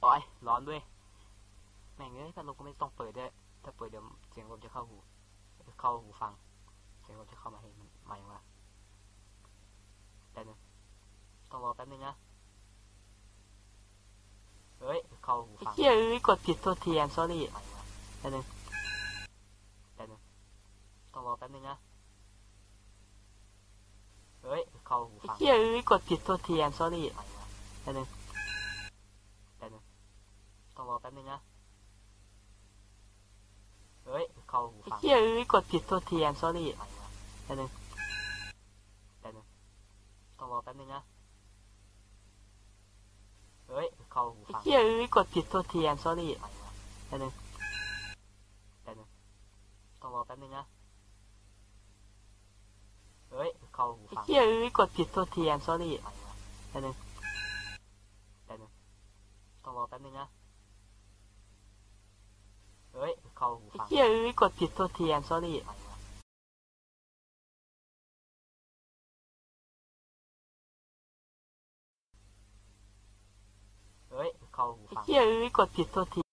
โอ้ยร้อนด้วย แม่งเอ้ยพัดลมก็ไม่ต้องเปิดด้วยถ้าเปิดเดี๋ยวเสียงลมจะเข้าหู เข้าหูฟัง เสียงลมจะเข้ามาให้มันมาอย่างว่าแป๊บนึงต้องรอแป๊บนึงนะเฮ้ย เข้าหูฟังเฮ้ยกดผิดโทษทีแอม sorry แป๊บนึงแป๊บนึงต้องรอแป๊บนึงนะเฮ้ย เข้าหูฟังเฮ้ยกดผิดโทษทีแอม sorry แป๊บนึง ป๊บนึงนะเฮ้ย เข้าหูฟังเฮ้ยกดผิดโทษทีแอม sorry แป๊บนึงแป๊บนึงต้องรอแป๊บนึงนะเฮ้ย เข้าหูฟังเฮ้ยกดผิดโทษทีแอม sorry แป๊บนึงแป๊บนึงต้องรอแป๊บนึงนะเฮ้ย เข้าหูฟังเฮ้ยกดผิดโทษทีแอม sorry แป๊บนึงแป๊บนึงต้องรอแป๊บนึงนะ เฮ้ยเข้าหูฟังเฮ้ยกดผิดโทษทีแอม sorry เฮ้ย เข้าหูฟังเฮ้ยกดผิดโทษที